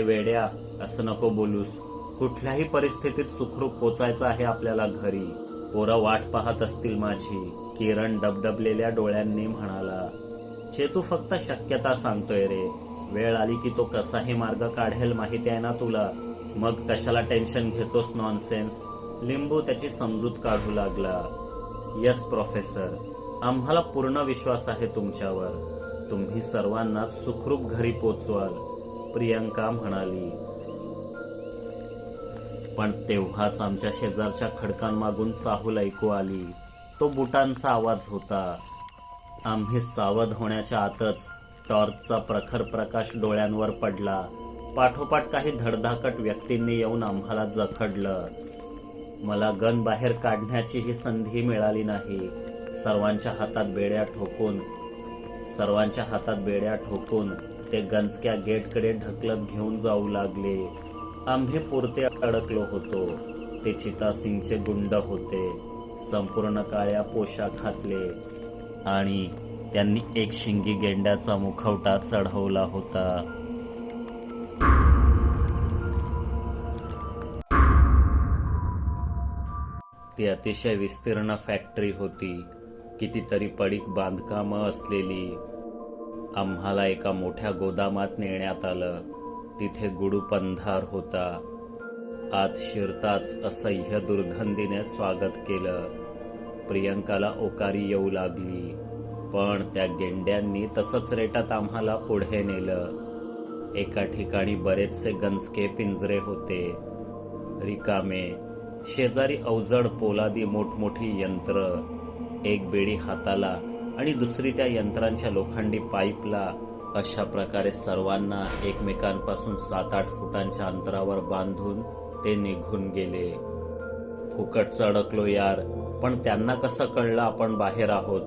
हे वेड्या असं नको बोलूस. कुठल्याही परिस्थितीत सुखरूप पोचायचं आहे आपल्याला घरी. पोरं वाट पाहत असतील माझी. किरण डबडबलेल्या डोळ्यांनी म्हणाला चेतू फक्त शक्यता सांगतोय रे. वेळ आली की तो कसाही मार्ग काढेल माहिती आहे ना तुला. मग कशाला टेन्शन घेतोस नॉनसेन्स लिंबू त्याची समजूत काढू लागला. यस प्रोफेसर आम्हाला पूर्ण विश्वास आहे तुमच्यावर. तुम्ही सर्वांनाच सुखरूप घरी पोचवाल. प्रियांका म्हणाली पण तेव्हाच आमच्या शेजारच्या खडकांमागून चाहूल ऐकू आली. तो बुटांचा आवाज होता. आम्ही सावध होण्याच्या आतच टॉर्चचा प्रखर प्रकाश डोळ्यांवर पडला. पाठोपाठ काही धडधाकट व्यक्तींनी येऊन आम्हाला जखडलं. मला गन बाहेर काढण्याची ही संधी मिळाली नाही. सर्वांच्या हातात बेड्या ठोकून सर्वांच्या हातात बेड्या ठोकून ते गंजक्या गेटकडे ढकलत घेऊन जाऊ लागले. आम्ही पुरते अडकलो होतो. ते चितासिंगचे गुंड होते. संपूर्ण काळ्या पोशाखातले आणि त्यांनी एक शिंगी गेंड्याचा मुखवटा चढवला होता. ती अतिशय विस्तीर्ण फॅक्टरी होती. कितीतरी पडीक बांधकामं असलेली. आम्हाला एका मोठ्या गोदामात नेण्यात आलं. तिथे गुडूपंधार होता. आत शिरताच असह्य दुर्गंधीने स्वागत केलं. प्रियंकाला ओकारी येऊ लागली. पण त्या गेंड्यांनी तसंच रेटात आम्हाला पुढे नेलं. एका ठिकाणी बरेचसे गंजके पिंजरे होते. रिकामे शेजारी अवजड पोलादी मोठमोठी यंत्र. एक बेडी हाताला आणि दुसरी त्या यंत्रांच्या लोखंडी पाईपला अशा प्रकारे सर्वांना एकमेकांपासून सात आठ फुटांच्या अंतरावर बांधून ते निघून गेले. फुकट अडकलो यार पण त्यांना कसं कळलं आपण बाहेर आहोत?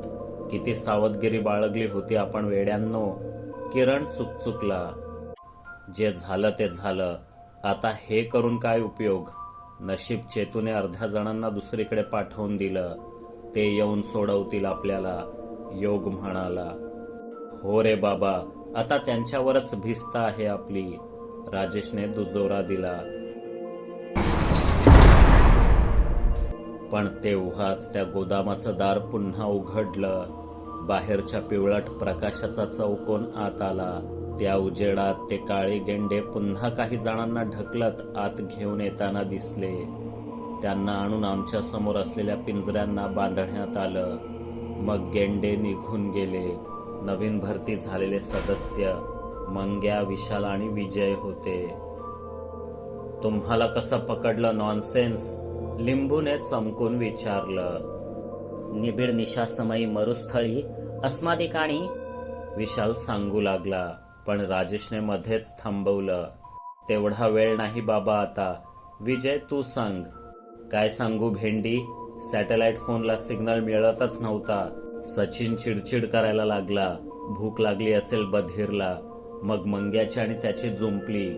किती सावधगिरी बाळगली होती आपण वेड्यांनो? किरण चुकचुकला. जे झालं ते झालं. आता हे करून काय उपयोग? नशीब चेतूने अर्ध्या जणांना दुसरीकडे पाठवून दिलं. ते येऊन सोडवतील आपल्याला. योग म्हणाला हो रे बाबा आता त्यांच्यावरच भिस्त आहे आपली. राजेशने दुजोरा दिला. पण तेव्हाच त्या गोदामाचं दार पुन्हा उघडलं. बाहेरच्या पिवळट प्रकाशाचा चौकोन आत आला. त्या उजेडात ते काळे गेंडे पुन्हा काही जणांना ढकलत आत घेऊन येताना दिसले. त्यांना आणून आमच्यासमोर असलेल्या पिंजऱ्यांना बांधण्यात आलं. मग गेंडे निघून गेले. नवीन भरती झालेले सदस्य मंग्या विशाल आणि विजय होते. तुम्हाला कसं पकडलं नॉनसेन्स लिंबूने चमकून विचारलं. निबिड निशासमयी मरुस्थळी अस्मादिकाणी विशाल सांगू लागला पण राजेशने मध्येच थांबवलं. तेवढा वेळ नाही बाबा आता. विजय तू सांग. काय सांगू भेंडी? सॅटेलाइट फोनला सिग्नल मिळतच नव्हता. सचिन चिडचिड करायला लागला. भूक लागली असेल बधीरला. मग मंग्याची आणि त्याची जुंपली.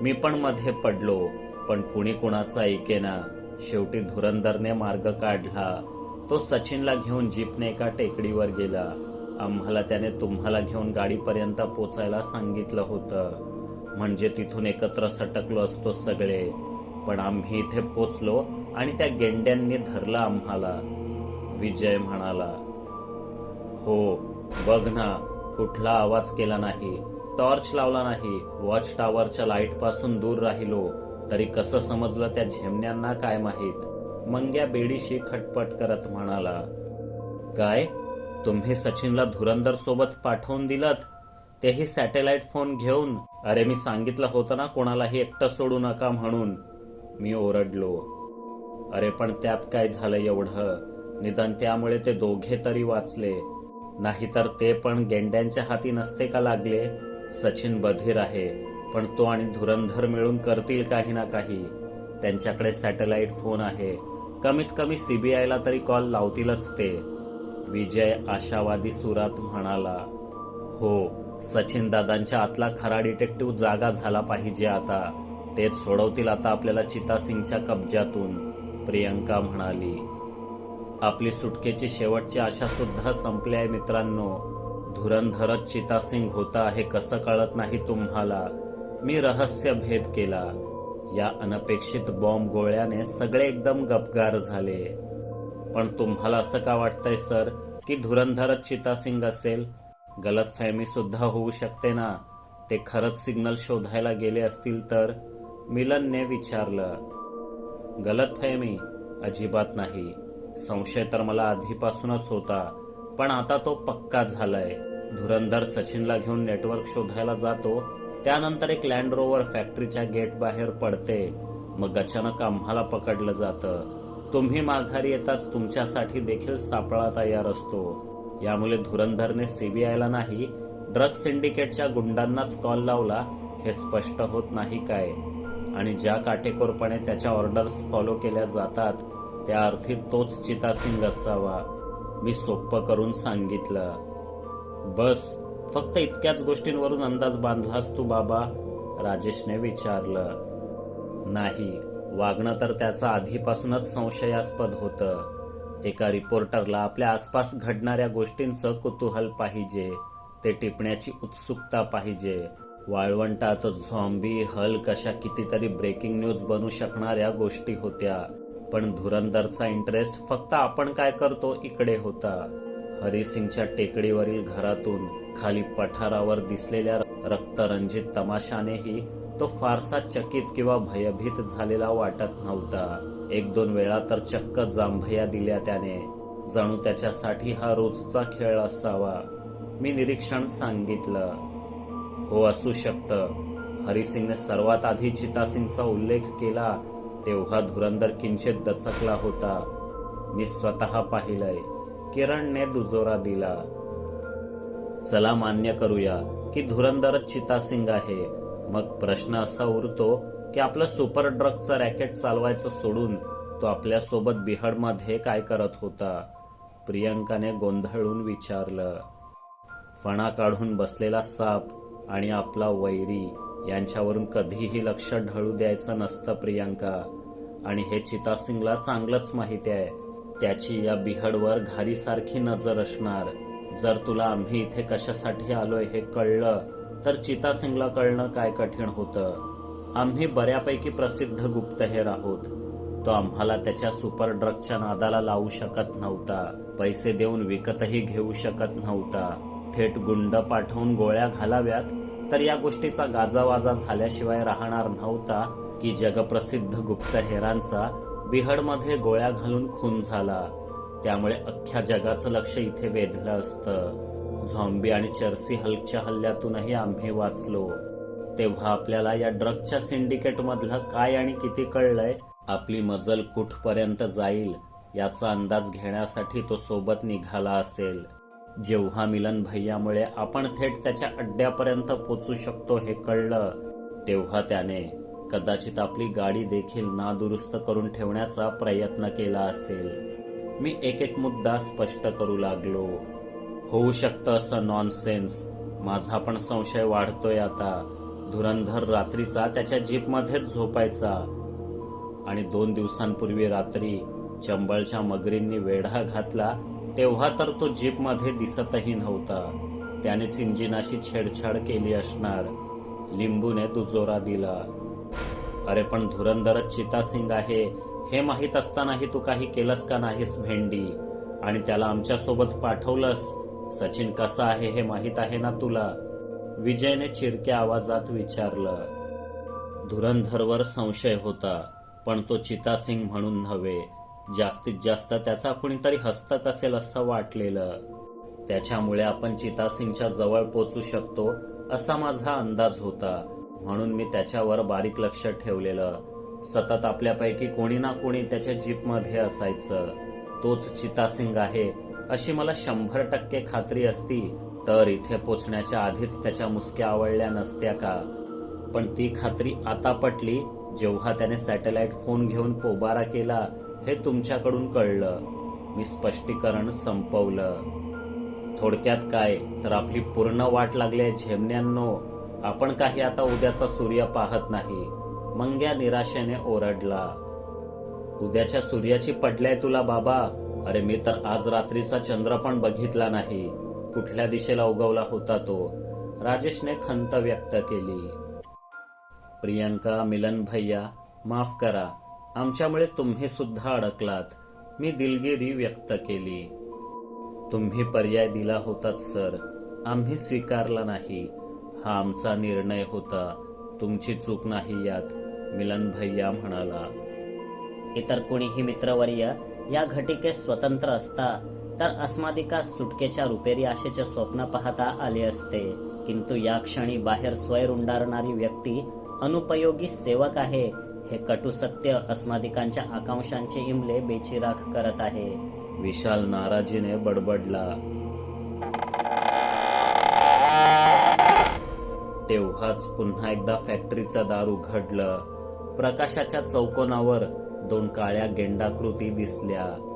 मी पण मध्ये पडलो पण कुणी कुणाचा ऐकेना. शेवटी धुरंदरने मार्ग काढला. तो सचिनला घेऊन जीपने एका टेकडीवर गेला. आम्हाला त्याने तुम्हाला घेऊन गाडीपर्यंत पोचायला सांगितलं होतं. म्हणजे तिथून एकत्र सटकलो असतो सगळे. पण आम्ही इथे पोचलो आणि त्या गेंड्यांनी धरलं आम्हाला. विजय म्हणाला हो बघ ना कुठला आवाज केला नाही. टॉर्च लावला नाही. वॉच टॉवरच्या लाइटपासून दूर राहिलो. तरी कसं समजलं त्या झेमण्यांना काय माहीत? मंग्या बेडीशी खटपट करत म्हणाला काय? तुम्ही सचिनला धुरंदर सोबत पाठवून दिलत? तेही सॅटेलाइट फोन घेऊन? अरे मी सांगितलं होतं ना कोणालाही एकटं सोडू नका म्हणून. मी ओरडलो. अरे पण त्यात काय झालं एवढं? निदान त्यामुळे ते दोघे तरी वाचले. नाहीतर ते पण गेंड्यांच्या हाती नसते का लागले? सचिन बधीर आहे पण तो आणि धुरंधर मिळून करतील काही ना काही. त्यांच्याकडे सॅटेलाइट फोन आहे. कमीत कमी सीबीआयला तरी कॉल लावतीलच ते. विजय आशावादी सुरात म्हणाला. हो सचिन दादांच्या आतला खरा डिटेक्टिव्ह जागा झाला पाहिजे आता. तेच सोडवतील आता आपल्याला चितासिंगच्या कब्जातून प्रियंका म्हणाली. आपली सुटकेची शेवटची आशा सुद्धा संपली आहे मित्रांनो. धुरंधरच चितासिंग होता हे कसं कळत नाही तुम्हाला. मी रहस्य भेद केला. या अनपेक्षित बॉम्ब गोळ्याने सगळे एकदम गपगार झाले. पण तुम्हाला असं का वाटतंय सर की धुरंधरच चितासिंग असेल? गलतफहमी सुद्धा होऊ शकते ना? ते खरंच सिग्नल शोधायला गेले असतील तर? मिलनने विचारलं गलतफहमी अजिबात नाही. संशय तर मला आधीपासूनच होता पण आता तो पक्का झालाय. धुरंधर सचिनला घेऊन नेटवर्क शोधायला जातो. त्यानंतर एक लँड रोवर फॅक्टरीच्या गेट बाहेर पडते. मग अचानक आम्हाला पकडलं जातं. तुम्ही माघारी येताच तुमच्यासाठी देखील सापळा तयार असतो. यामुळे धुरंधरने सीबीआयला नाही ड्रग सिंडिकेटच्या गुंडांनाच कॉल लावला. हे स्पष्ट होत नाही काय. आणि ज्या काटेकोरपणे त्याच्या ऑर्डर्स फॉलो केल्या जातात त्या अर्थी तोच चितासिंग असावा. मी सोप्पं करून सांगितलं. बस फक्त इतक्याच गोष्टींवरून अंदाज बांधलास तू बाबा? राजेशने विचारलं. नाही वागणं तर त्याचं आधीपासूनच संशयास्पद होतं. एका रिपोर्टरला आपल्या आसपास घडणाऱ्या गोष्टींचं कुतूहल पाहिजे ते टिपण्याची उत्सुकता पाहिजे. वाळवंटात झॉम्बी हल्क अशा कितीतरी ब्रेकिंग न्यूज बनू शकणाऱ्या गोष्टी होत्या. पण धुरंदरचा इंटरेस्ट फक्त आपण काय करतो इकडे होता. हरिसिंगच्या टेकडीवरील घरातून खाली पठारावर दिसलेल्या रक्तरंजित तमाशानेही तो फारसा चकित किंवा भयभीत झालेला वाटत नव्हता. एक दोन वेळा तर चक्क जांभया दिल्या त्याने. जणू त्याच्यासाठी हा रोजचा खेळ असावा. मी निरीक्षण सांगितलं. हो असू शकतं. हरिसिंगने सर्वात आधी चितासिंगचा उल्लेख केला तेव्हा धुरंदर किंचित दचकला होता. मी स्वतः पाहिलंय. किरणने दुजोरा दिला. चला मान्य करूया की धुरंदरच चितासिंग आहे. मग प्रश्न असा उरतो की आपलं सुपर ड्रगचं रॅकेट चालवायचं सोडून तो आपल्यासोबत बिहडमध्ये काय करत होता? प्रियंकाने गोंधळून विचारलं. फणा काढून बसलेला साप आणि आपला वैरी यांच्यावरून कधीही लक्ष ढळू द्यायचं नसतं प्रियांका. आणि हे चितासिंगला चांगलंच माहिती आहे. त्याची या बिहडवर घारीसारखी नजर असणार. जर तुला आम्ही इथे कशासाठी आलोय हे कळलं तर चितासिंगला कळणं काय कठीण होतं. आम्ही बऱ्यापैकी प्रसिद्ध गुप्तहेर आहोत. तो आम्हाला त्याच्या सुपर ड्रगच्या नादाला लावू शकत नव्हता. पैसे देऊन विकतही घेऊ शकत नव्हता. थेट गुंड पाठवून गोळ्या घालाव्यात तर या गोष्टीचा गाजावाजा झाल्याशिवाय राहणार नव्हता की जगप्रसिद्ध गुप्तहेरांचा बिहडमध्ये गोळ्या घालून खून झाला. त्यामुळे अख्ख्या जगाचं लक्ष इथे वेधलं असतं. झॉम्बी आणि चर्सी हल्कच्या हल्ल्यातूनही आम्ही वाचलो. तेव्हा आपल्याला या ड्रगच्या सिंडिकेट मधलं काय आणि किती कळलंय आपली मजल कुठपर्यंत जाईल याचा अंदाज घेण्यासाठी तो सोबत निघाला असेल. जेव्हा मिलन भैयामुळे आपण थेट त्याच्या अड्ड्यापर्यंत पोचू शकतो हे कळलं तेव्हा त्याने कदाचित आपली गाडी देखील नादुरुस्त करून ठेवण्याचा प्रयत्न केला असेल. मी एक एक मुद्दा स्पष्ट करू लागलो. होऊ शकतं असं नॉनसेन्स माझा पण संशय वाढतोय आता. धुरंधर रात्रीचा त्याच्या जीपमध्येच झोपायचा. आणि दोन दिवसांपूर्वी रात्री चंबळच्या मगरींनी वेढा घातला तेव्हा तर तो जीपमध्ये दिसतही नव्हता. त्यानेच इंजिनाशी छेडछाड केली असणार. लिंबूने दुजोरा दिला. अरे पण धुरंधरच चितासिंग आहे. हे माहीत असतानाही तू काही केलंस का नाहीस भेंडी? आणि त्याला आमच्यासोबत पाठवलंस? सचिन कसा आहे हे माहीत आहे ना तुला? विजयने चिरक्या आवाजात विचारलं. धुरंधरवर संशय होता पण तो चितासिंग म्हणून नव्हे. जास्तीत जास्त त्याचा कुणीतरी हस्तक असेल असं वाटलेलं. त्याच्यामुळे आपण चितासिंगच्या जवळ पोचू शकतो असा माझा अंदाज होता. म्हणून मी त्याच्यावर बारीक लक्ष ठेवलेलं. सतत आपल्यापैकी कोणी ना कोणी त्याच्या जीपमध्ये असायचं. तोच चितासिंग आहे अशी मला शंभर टक्के खात्री असती. तर इथे पोचण्याच्या आधीच त्याच्या मुसक्या आवडल्या नसत्या का? पण ती खात्री आता पटली जेव्हा त्याने सॅटेलाइट फोन घेऊन पोबारा केला हे तुमच्याकडून कळलं. मी स्पष्टीकरण संपवलं. थोडक्यात काय? तर आपली पूर्ण वाट लागल्या झेमण्यांनो. आपण काही आता उद्याचा सूर्य पाहत नाही. मंग्या निराशेने ओरडला. उद्याच्या सूर्याची पडल्याय तुला बाबा? अरे मी तर आज रात्रीचा चंद्र पण बघितला नाही. कुठल्या दिशेला उगवला होता तो? राजेशने खंत व्यक्त केली. प्रियंका मिलन भैया माफ करा. आमच्यामुळे तुम्ही सुद्धा अडकलात. मी दिलगिरी व्यक्त केली. तुम्ही पर्याय दिला होतात सर. आम्ही स्वीकारला नाही. हा आमचा निर्णय होता. तुमची चूक नाही यात मिलन भैया म्हणाला. इतर कोणीही मित्रवर्य या घटिकेत स्वतंत्र असता तर अस्मादिका सुटकेच्या रुपेरी आशेचे स्वप्न पाहता आले असते. किंतु या क्षणी बाहेर स्वैर उंडारणारी व्यक्ती अनुपयोगी सेवक आहे हे कटू सत्य अस्मादिकांच्या आकांक्षांचे इमले बेचिराख करत आहे. विशाल नाराजीने बडबडला. तेव्हाच पुन्हा एकदा फॅक्टरीचं दार उघडलं प्रकाशाच्या चौकोनावर दोन काळ्या गेंडाकृती दिसल्या.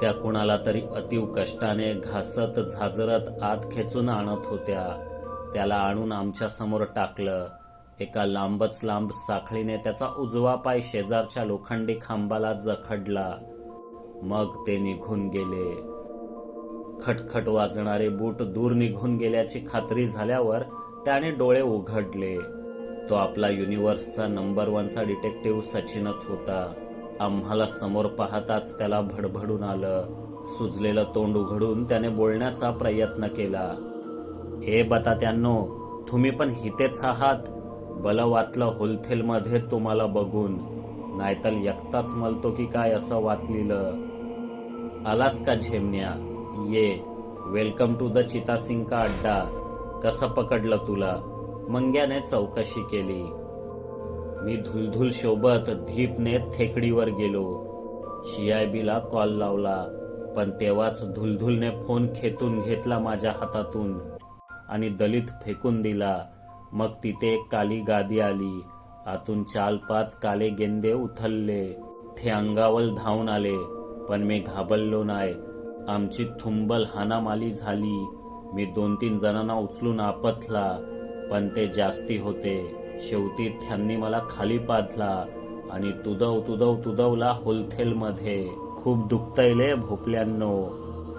त्या कुणाला तरी अतिव कष्टाने घासत झाजरत आत खेचून आणत होत्या. त्याला आणून आमच्यासमोर टाकलं. एका लांबच लांब साखळीने त्याचा उजवा पाय शेजारच्या लोखंडी खांबाला जखडला. मग ते निघून गेले. खटखट वाजणारे बूट दूर निघून गेल्याची खात्री झाल्यावर त्याने डोळे उघडले. तो आपला युनिव्हर्सचा नंबर वनचा डिटेक्टिव्ह सचिनच होता. आम्हाला समोर पाहताच त्याला भडभडून आलं. सुजलेलं तोंड उघडून त्याने बोलण्याचा प्रयत्न केला. हे बतात्यांनो तुम्ही पण हितेच आहात. बलं वाचलं होलथेलमध्ये तुम्हाला बघून. नाहीतर एकटाच मलतो की काय असं वाचलेलं आलास का झेमण्या? ये. वेलकम टू द चितासिंग का अड्डा. कसं पकडलं तुला? मंग्याने चौकशी केली. मी धुलधुल सोबत धीपने थेकडीवर गेलो. शिआयबीला कॉल लावला. पण तेव्हाच धुलधुलने फोन खेतून घेतला माझ्या हातातून आणि दलित फेकून दिला. मग तिथे एक काली गादी आली. आतून चाल पाच काले गेंदे उथलले. ते अंगावर धावून आले. पण मी घाबरलो नाही. आमची थुंबल हानामाली झाली. मी दोन तीन जणांना उचलून आपतला पण ते जास्ती होते. शेवटी त्यांनी मला खाली पाधला आणि तुदव तुदव तुदवला होलथेलमध्ये. खूप दुखतयले भोपल्यांनो.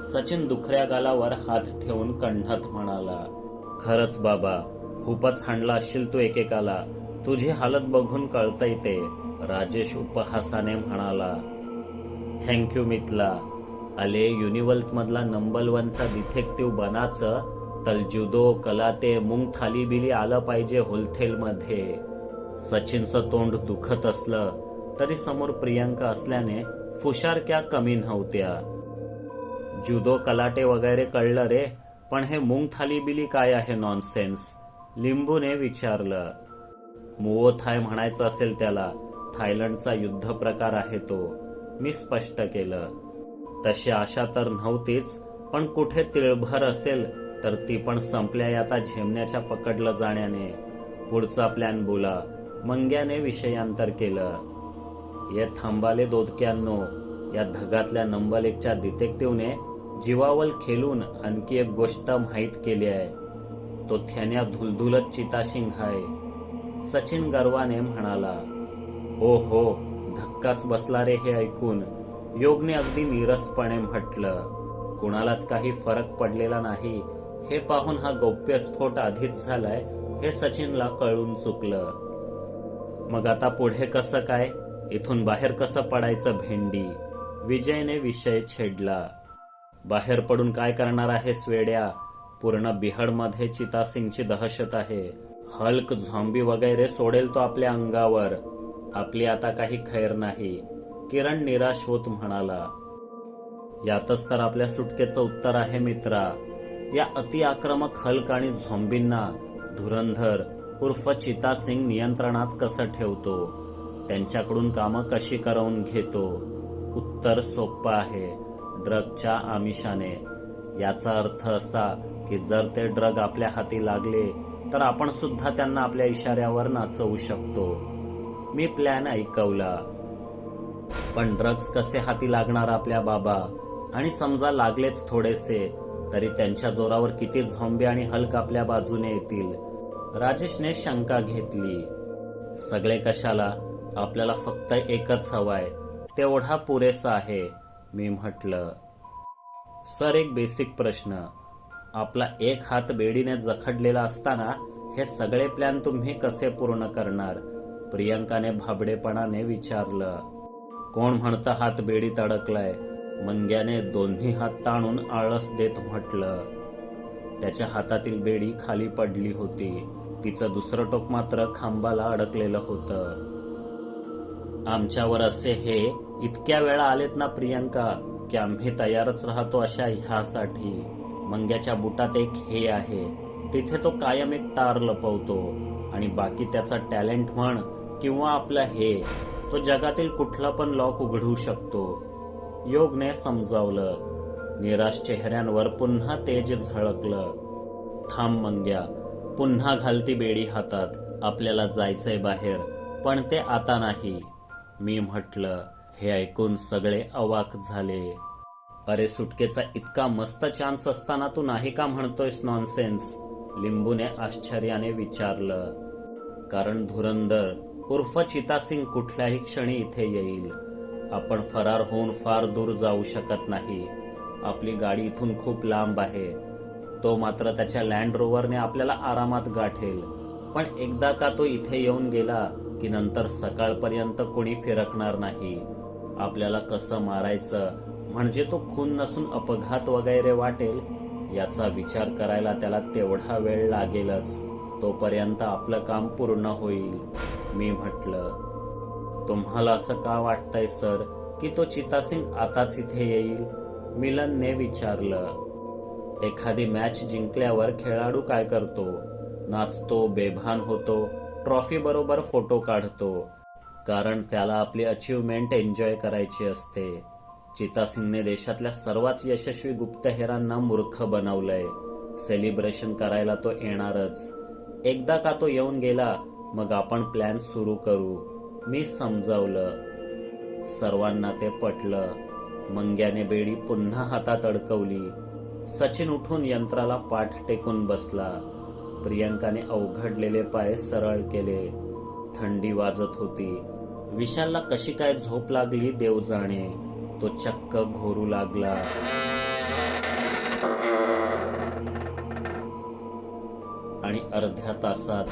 सचिन दुखऱ्या गालावर हात ठेवून कण्हत म्हणाला खरंच बाबा खूपच हाणला असशील तू एकेकाला. तुझी हालत बघून कळतंय ते. राजेश उपहासाने म्हणाला थँक्यू मितला अले युनिवर्ल्ड मधला नंबर वनचा डिटेक्टिव्ह बनाचं. तर जुदो कलाते मुंग थाली बिली आलं पाहिजे होलथेल मध्ये सचिनचं तोंड दुखत असलं तरी समोर प्रियंका असल्याने फुशारक्या कमी नव्हत्या. जुदो कलाटे वगैरे कळलं रे पण हे मुंग थाली बिली काय आहे नॉनसेन्स? लिंबूने विचारलं मुओ थाय म्हणायचं असेल त्याला थायलंडचा युद्ध प्रकार आहे तो. मी स्पष्ट केलं तशी आशा तर नव्हतीच पण कुठे तिळभर असेल तर ती पण संपल्या आता झेमण्याच्या पकडलं जाण्याने. पुढचा प्लॅन बोला. मंग्याने विषयांतर केलं ये थांबाले दोदक्यांनो या धगातल्या नंबर एकच्या डिटेक्टिव्हने जीवावल खेळून आणखी एक गोष्ट माहीत केली आहे. तो थ्यान्या धुलधुलत चिताशिंग आहे सचिन गर्वाने म्हणाला हो हो धक्काच बसला रे हे ऐकून. योगने अगदी नीरसपणे म्हटलं कुणालाच काही फरक पडलेला नाही. हे पाहून हा गौप्यस्फोट आधीच झालाय हे सचिनला कळून चुकलं. मग आता पुढे कसं काय? इथून बाहेर कसं पडायचं भेंडी? विजयने विषय छेडला. बाहेर पडून काय करणार आहे स्वेड्या? पूर्ण बिहाडमध्ये चितासिंगची दहशत आहे. हल्क झॉम्बी वगैरे सोडेल तो आपल्या अंगावर. आपली आता काही खैर नाही. किरण निराश होत म्हणाला. यातच तर आपल्या सुटकेचं उत्तर आहे मित्रा. या अतिआक्रमक हल्क आणि झॉम्बींना धुरंधर उर्फ चितासिंग नियंत्रणात कसं ठेवतो? त्यांच्याकडून कामं कशी करवून घेतो? उत्तर सोपं आहे. ड्रगच्या आमिषाने. याचा अर्थ असा की जर ते ड्रग आपल्या हाती लागले तर आपण सुद्धा त्यांना आपल्या इशाऱ्यावर नाचवू शकतो. मी प्लॅन ऐकवला. पण ड्रग्स कसे हाती लागणार आपल्या बाबा? आणि समजा लागलेच थोडेसे तरी त्यांच्या जोरावर किती झोंबे आणि हल्क आपल्या बाजूने येतील? राजेशने शंका घेतली. सगळे कशाला? आपल्याला फक्त एकच हवाय. तेवढा पुरेसा आहे मी म्हटलं. सर एक बेसिक प्रश्न. आपला एक हात बेडीने जखडलेला असताना हे सगळे प्लॅन तुम्ही कसे पूर्ण करणार? प्रियंकाने भाबडेपणाने विचारलं. कोण म्हणतं हात बेडीत अडकलाय? मंग्याने दोन्ही हात ताणून आळस देत म्हटलं. त्याच्या हातातील बेडी खाली पडली होती. तिचं दुसरं टोक मात्र खांबाला अडकलेलं होतं. आमच्यावर असे हे इतक्या वेळा आलेत ना प्रियंका की आम्ही तयारच राहतो अशा ह्यासाठी. मंग्याच्या बुटात एक हे आहे. तिथे तो कायम एक तार लपवतो आणि बाकी त्याचा टॅलेंट म्हण किंवा आपलं हे तो जगातील कुठला पण लॉक उघडू शकतो. योगने समजावलं. निराश चेहऱ्यांवर पुन्हा तेज झळकलं. थांब मंग्या पुन्हा घालती बेडी हातात आपल्याला जायचंय बाहेर पण ते आता नाही. मी म्हटलं हे ऐकून सगळे अवाक झाले. अरे सुटकेचा इतका मस्त चान्स असताना तू नाही का म्हणतोयस नॉनसेन्स लिंबूने आश्चर्याने विचारलं. कारण धुरंदर उर्फ चितासिंग कुठल्याही क्षणी इथे येईल. आपण फरार होऊन फार दूर जाऊ शकत नाही. आपली गाडी इथून खूप लांब आहे. तो मात्र त्याच्या लँड रोवरने आपल्याला आरामात गाठेल. पण एकदा का तो इथे येऊन गेला की नंतर सकाळपर्यंत कोणी फिरकणार नाही. आपल्याला कसं मारायचं? म्हणजे तो खून नसून अपघात वगैरे वाटेल याचा विचार करायला त्याला तेवढा वेळ लागेलच. तोपर्यंत आपलं काम पूर्ण होईल मी म्हटलं. तुम्हाला असं का वाटतंय सर की तो चितासिंग आताच इथे येईल? मिलनने विचारलं. एखादी मॅच जिंकल्यावर खेळाडू काय करतो? नाचतो बेभान होतो ट्रॉफी बरोबर फोटो काढतो. कारण त्याला आपली अचीवमेंट एन्जॉय करायची असते. चितासिंगने देशातल्या सर्वात यशस्वी गुप्तहेरांना मूर्ख बनवलंय. सेलिब्रेशन करायला तो येणारच. एकदा का तो येऊन गेला मग आपण प्लॅन सुरू करू. मी समजावलं. सर्वांना ते पटलं. मंग्याने बेडी पुन्हा हातात अडकवली. सचिन उठून यंत्राला पाठ टेकून बसला. प्रियंकाने अवघडलेले पाय सरळ केले. थंडी वाजत होती. विशालला कशी काय झोप लागली देव जाणे तो चक्क घोरू लागला. आणि अर्ध्या तासात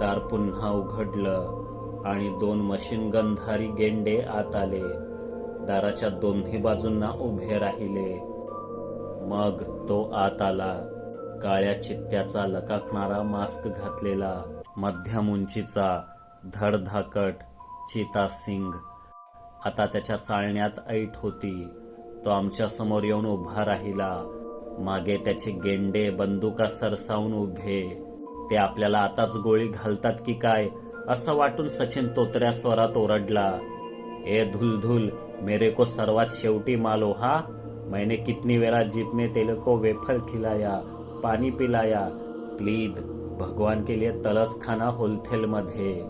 दार पुन्हा उघडलं आणि दोन मशीन गनधारी गेंडे आत आले. दाराच्या दोन्ही बाजूंना उभे राहिले. मग तो आत आला. काळ्या चित्त्याचा लकाकणारा मास्क घातलेला. मध्यम उंचीचा धडधाकट चिता सिंग आता त्याच्या चालण्यात ऐट होती. तो आमच्यासमोर येऊन उभा राहिला. मागे त्याचे गेंडे बंदुका सरसावून उभे. ते आपल्याला आताच गोळी घालतात की काय असं वाटून सचिन तोतऱ्या स्वरात ओरडला. ए धुलधुल मेरे को सर्वात शेवटी मालो हा? मैंने कितनी वेळा जीप में को वेफल खिलाया पाणी पिलाया. प्लीज भगवान के लिए तलस खाना होलथेल मध्ये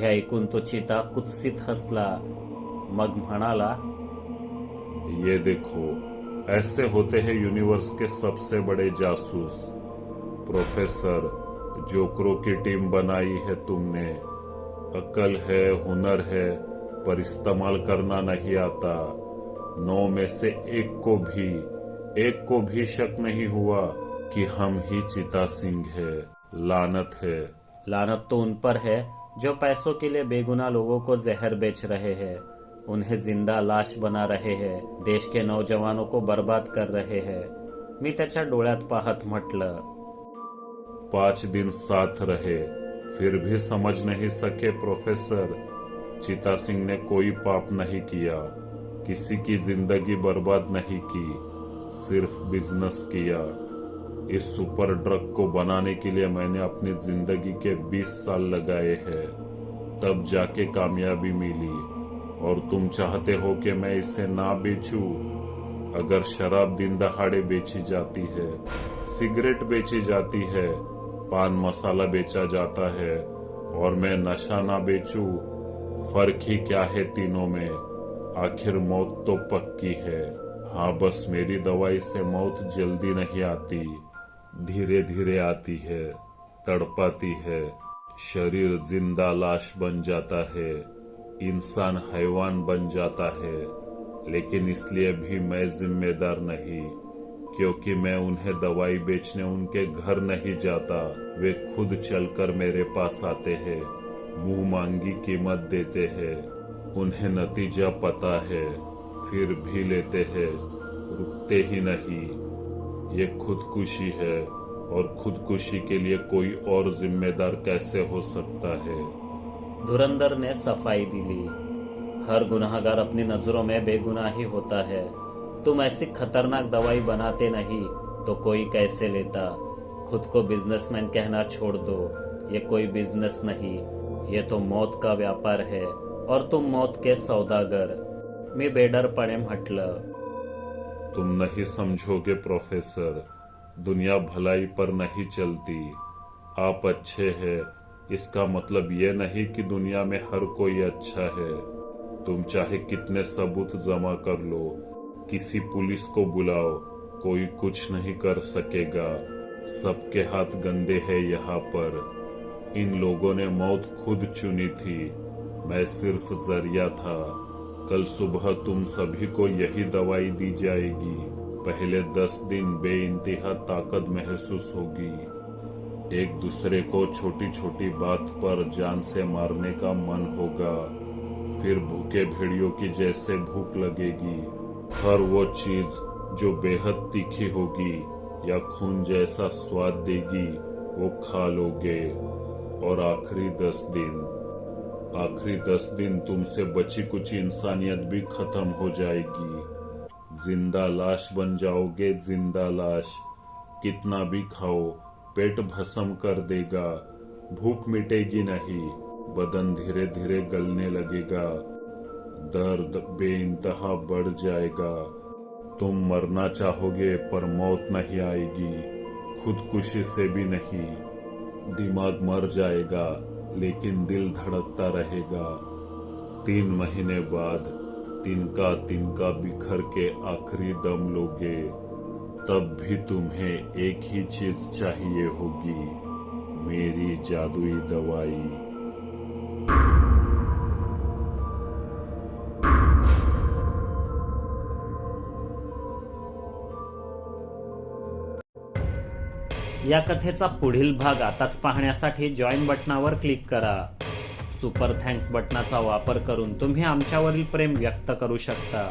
हे ऐकून तो चिता कुत्सित हसला. मग म्हणाला ये देखो ऐसे होते हैं यूनिवर्स के सबसे बड़े जासूस। प्रोफेसर जोकरों की टीम बनाई है तुमने। अकल है हुनर है पर इस्तेमाल करना नहीं आता। नौ में से एक को भी एक को भी शक नहीं हुआ कि हम ही चिता सिंह है। लानत है। लानत तो उन पर है जो पैसों के लिए बेगुनाह लोगों को जहर बेच रहे हैं। उन्हें ज़िंदा लाश बना रहे हैं। देश के नौजवानों को बर्बाद कर रहे हैं। मी त्याच्या डोळ्यात पाहत म्हटलं, पाँच दिन साथ रहे, फिर भी समझ नहीं सके प्रोफेसर। चिता सिंह ने कोई पाप नहीं किया, किसी की ज़िंदगी बर्बाद नहीं की, सिर्फ़ बिज़नेस किया। इस सुपर ड्रग को बनाने के लिए मैंने अपनी ज़िंदगी के 20 साल लगाए हैं। तब जाके कामयाबी मिली। और तुम चाहते हो कि मैं इसे ना बेचूं? अगर शराब दिन दहाड़े बेची जाती है, सिगरेट बेची जाती है, पान मसाला बेचा जाता है, और मैं नशा ना बेचूं, फ़र्क ही क्या है तीनों में? आखिर मौत तो पक्की है। हाँ बस मेरी दवाई से मौत जल्दी नहीं आती। धीरे धीरे आती है, तड़पाती है, शरीर ज़िंदा लाश बन जाता है। इंसान हैवान बन जाता है, लेकिन इसलिए भी मैं जिम्मेदार नहीं, क्योंकि मैं उन्हें दवाई बेचने उनके घर नहीं जाता। वे खुद चलकर मेरे पास आते हैं, मुँह मांगी कीमत देते हैं, उन्हें नतीजा पता है, फिर भी लेते हैं, रुकते ही नहीं। ये खुदकुशी है, और खुदकुशी के लिए कोई और जिम्मेदार कैसे हो सकता है? धुरंधर ने सफ़ाई दिली हर गुनाहगार अपनी नज़रों में बेगुनाही होता है। तुम ऐसी खतरनाक दवाई बनाते नहीं तो कोई कैसे लेता? खुद को बिजनेसमैन कहना छोड़ दो। ये कोई बिज़नेस नहीं। ये तो मौत का व्यापार है, और तुम मौत के सौदागर। मी बेडरपणे म्हटलं। तुम नहीं समझोगे, प्रोफेसर। दुनिया भलाई पर नहीं चलती। आप अच्छे हैं इसका मतलब ये नहीं कि दुनिया में हर कोई अच्छा है। तुम चाहे कितने सबूत जमा कर लो, किसी पुलिस को बुलाओ, कोई कुछ नहीं कर सकेगा। सबके हाथ गंदे हैं यहाँ पर। इन लोगों ने मौत खुद चुनी थी। मैं सिर्फ़ ज़रिया था। कल सुबह तुम सभी को यही दवाई दी जाएगी। पहले दस दिन बेइंतहा ताकत महसूस होगी। एक दूसरे को छोटी छोटी बात पर जान से मारने का मन होगा। फिर भूखे भेड़ियों की जैसे भूख लगेगी। हर वो चीज़ जो बेहद तीखी होगी या खून जैसा स्वाद देगी, वो खा लोगे। और आखिरी दस दिन, आखिरी दस दिन तुमसे बची कुछ इंसानियत भी खत्म हो जाएगी। ज़िंदा लाश बन जाओगे, ज़िंदा लाश। कितना भी खाओ पेट भस्म कर देगा, भूख मिटेगी नहीं, बदन धीरे धीरे गलने लगेगा, दर्द बेइंतहा बढ़ जाएगा। तुम मरना चाहोगे पर मौत नहीं आएगी, खुदकुशी से भी नहीं। दिमाग मर जाएगा, लेकिन दिल धड़कता रहेगा। तीन महीने बाद तिनका तिनका बिखर के आखिरी दम लोगे। तब भी तुम्हें एक ही चीज चाहिए होगी मेरी जादुई दवाई। या कथेचा पुढील भाग आताच पाहण्यासाठी जॉईन बटनावर क्लिक करा. सुपर थँक्स बटनाचा वापर करून तुम्ही आमच्यावरील प्रेम व्यक्त करू शकता.